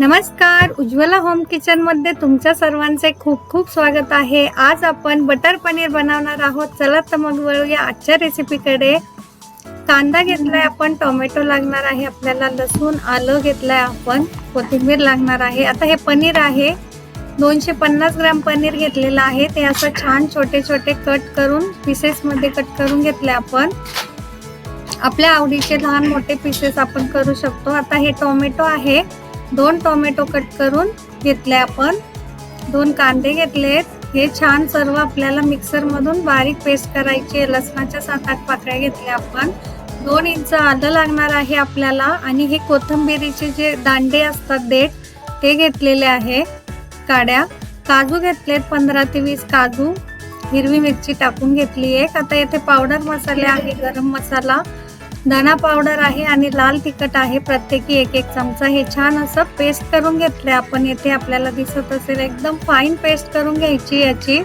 नमस्कार. उज्ज्वला होम किचनमध्ये तुमच्या सर्वांचे खूप खूप स्वागत आहे. आज आपण बटर पनीर बनवणार आहोत. चला तर मग वळूया आजच्या रेसिपीकडे कांदा घेतलाय आपण टोमॅटो लागणार आहे आपल्याला लसूण आलं घेतलंय आपण कोथिंबीर लागणार आहे. आता हे पनीर आहे. दोनशे पन्नास ग्राम पनीर घेतलेलं आहे. ते असं छान छोटे छोटे कट करून पीसेसमध्ये कट करून घेतले आपण. आपल्या आवडीचे लहान मोठे पीसेस आपण करू शकतो. आता हे टोमॅटो आहे. दोन टोमॅटो कट करून घेतले आपण. दोन कांदे घेतलेत. हे छान सर्व आपल्याला मिक्सरमधून बारीक पेस्ट करायची आहे. लसणाच्या सात आठ पाकळ्या घेतल्या आपण. दोन इंच आलं लागणार आहे आपल्याला आणि हे कोथंबिरीचे जे दांडे असतात देठ ते घेतलेले आहे. काड्या काजू घेतलेत पंधरा ते वीस काजू. हिरवी मिरची टाकून घेतली आहे आता येथे पावडर मसाले आहे गरम मसाला. धना पावडर आहे आणि लाल तिखट आहे. प्रत्येकी एक एक चमचा हे छान असं पेस्ट करून घेतलंय. आपण येथे आपल्याला दिसत असेल एकदम फाईन पेस्ट करून घ्यायची याची.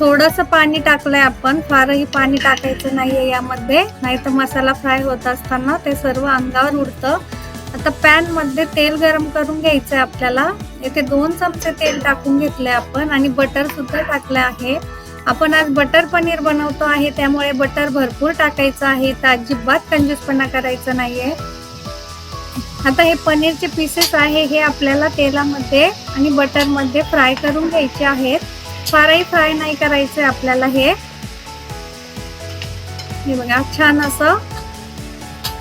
थोडंसं पाणी टाकलंय आपण. फारही पाणी टाकायचं नाहीये यामध्ये. नाही तर मसाला फ्राय होत असताना ते सर्व अंगावर उडतं. आता पॅनमध्ये तेल गरम करून घ्यायचंय आपल्याला. येथे दोन चमचे तेल टाकून घेतले आपण आणि बटर सुद्धा टाकलं आहे. आपण आज बटर पनीर बनवतो आहे त्यामुळे बटर भरपूर टाकायचं आहे. तर अजिबात कंजूसपणा करायचा नाहीये. आता हे पनीरचे पीसेस आहे हे आपल्याला तेलामध्ये आणि बटरमध्ये फ्राय करून घ्यायचे आहेत. फारही फ्राय नाही करायचे आपल्याला हे. हे बघा छान असं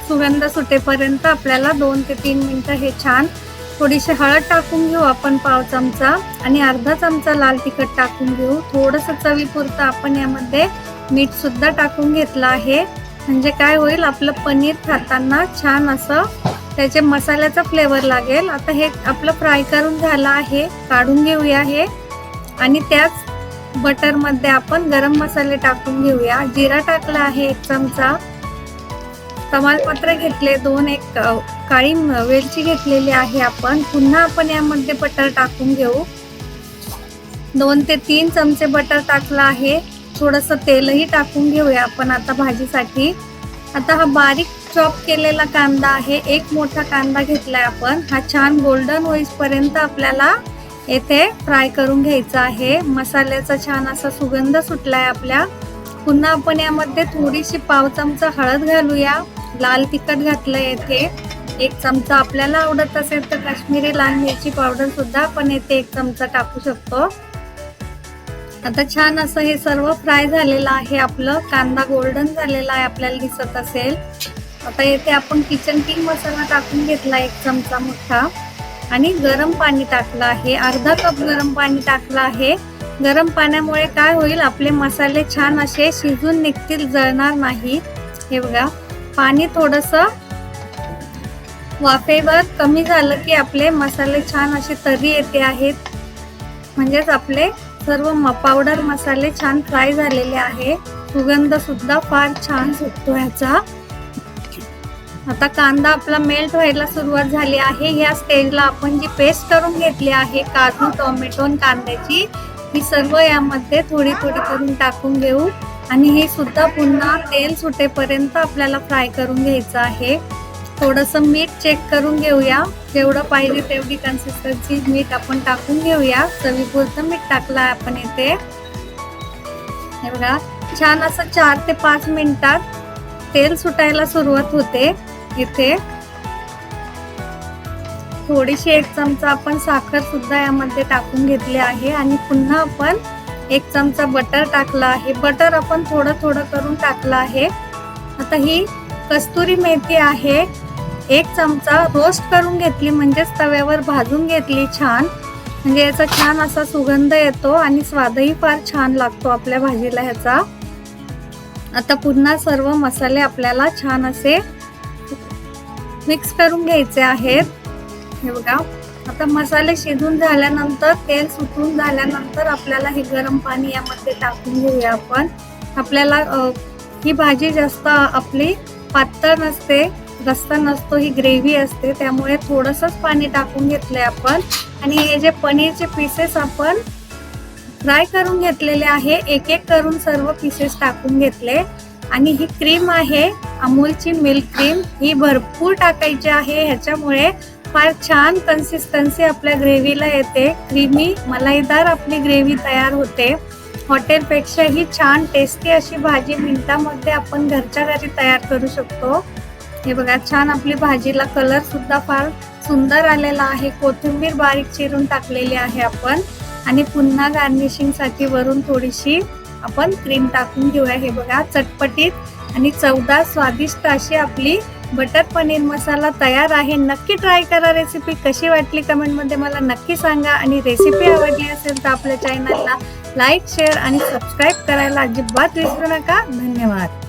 सुगंध सुटेपर्यंत आपल्याला दोन ते तीन मिनटं हे छान थोडीशी हळद टाकून घेऊ आपण पाव चमचा आणि अर्धा चमचा लाल तिखट टाकून घेऊ. थोडस चवीपुरतं आपण यामध्ये मीठ सुद्धा टाकून घेतलं आहे. म्हणजे काय होईल आपलं पनीर खाताना छान असं त्याचे मसाल्याचा फ्लेवर लागेल. आता हे आपलं फ्राय करून झालं आहे काढून घेऊया हे. आणि त्याच बटरमध्ये आपण गरम मसाले टाकून घेऊया. जिरा टाकला आहे एक चमचा. तमालपत्र घेतले दोन एक काळी वेलची घेतलेली आहे आपण. पुन्हा आपण यामध्ये बटर टाकून घेऊ. दोन ते तीन चमचे बटर टाकलं आहे. थोडस तेलही टाकून घेऊया आपण आता भाजीसाठी. आता हा बारीक चॉप केलेला कांदा आहे. एक मोठा कांदा घेतलाय आपण. हा छान गोल्डन होईपर्यंत आपल्याला येथे फ्राय करून घ्यायचा आहे. मसाल्याचा छान असा सुगंध सुटलाय आपल्या. पुन्हा आपण यामध्ये थोडीशी पाव चमचा हळद घालूया. लाल तिखट घातलं येथे एक चमचा आपल्याला आवडत असेल तर काश्मीरी लाल मिरची पावडर सुद्धा आपण येथे एक चमचा टाकू शकतो. आता छान असं हे सर्व फ्राय झालेलं आहे आपलं. कांदा गोल्डन झालेला आहे आपल्याला दिसत असेल. आता येथे आपण किचन किंग मसाला टाकून घेतला एक चमचा मोठा. आणि गरम पाणी टाकलं आहे. अर्धा कप गरम पाणी टाकलं आहे. गरम पाण्यामुळे काय होईल? आपले मसाले छान असे शिजून निघतील जळणार नाही. हे बघा. पाणी थोडस वाफेवर कमी झालं की आपले मसाले छान असे तरी येते आहेत. म्हणजेच आपले सर्व म पावडर मसाले छान फ्राय झालेले आहे. सुगंध सुद्धा फार छान सुटतो ह्याचा. आता कांदा आपला मेल्ट व्हायला सुरुवात झाली आहे. या स्टेजला आपण जी पेस्ट करून घेतली आहे काजू टोमॅटो आणि कांद्याची ही सर्व यामध्ये थोडी थोडी करून टाकून घेऊ. आणि हे सुद्धा पुन्हा तेल सुटेपर्यंत आपल्याला फ्राय करून घ्यायचं आहे. थोडंसं मीठ चेक करून घेऊया. जेवढं पाहिजे तेवढी कन्सिस्टन्सी मीठ आपण टाकून घेऊया. चवीपुरतं मीठ टाकलं आहे आपण इथे. हे बघा छान असं चार ते पाच मिनिटात तेल सुटायला सुरुवात होते इथे. थोडीशी एक चमचा आपण साखर सुद्धा यामध्ये टाकून घेतली आहे आणि पुन्हा आपण एक चमचा बटर टाकला आहे. बटर आपण थोडं थोडं करून टाकलं आहे. आता ही कस्तुरी मेथी आहे. एक चमचा रोस्ट करून घेतली म्हणजेच तव्यावर भाजून घेतली छान. म्हणजे याचा छान असा सुगंध येतो आणि स्वादही फार छान लागतो आपल्या भाजीला ह्याचा. आता पुन्हा सर्व मसाले आपल्याला छान असे मिक्स करून घ्यायचे आहेत. हे बघा. आता मसाले शिजून झाल्यानंतर तेल सुटून झाल्यानंतर आपल्याला हे गरम पाणी यामध्ये टाकून घेऊया आपण. आपल्याला ही भाजी जास्त आपली पातळ नसते रस्ता नसतो ही ग्रेव्ही असते त्यामुळे थोडंसंच पाणी टाकून घेतलंय आपण. आणि हे जे पनीरचे पीसेस आपण फ्राय करून घेतलेले आहे एक एक करून सर्व पीसेस टाकून घेतले. आणि ही क्रीम आहे अमूलची मिल्क क्रीम ही भरपूर टाकायची आहे ह्याच्यामुळे फार छान कन्सिस्टन्सी आपल्या ग्रेव्हीला येते. क्रीमी मलाईदार आपली ग्रेव्ही तयार होते. हॉटेलपेक्षाही छान टेस्टी अशी भाजी मिनिटामध्ये आपण घरच्या घरी तयार करू शकतो. हे बघा छान आपली भाजीला कलर सुद्धा फार सुंदर आलेला आहे. कोथिंबीर बारीक चिरून टाकलेली आहे आपण. आणि पुन्हा गार्निशिंगसाठी वरून थोडीशी आपण क्रीम टाकून घेऊया. हे बघा चटपटीत आणि चवदार स्वादिष्ट अशी आपली बटर पनीर मसाला तयार आहे. नक्की ट्राय करा रेसिपी कशी वाटली कमेंटमध्ये मला नक्की सांगा. आणि रेसिपी आवडली असेल तर आपल्या चॅनलला लाईक शेअर आणि सबस्क्राईब करायला अजिबात विसरू नका. धन्यवाद.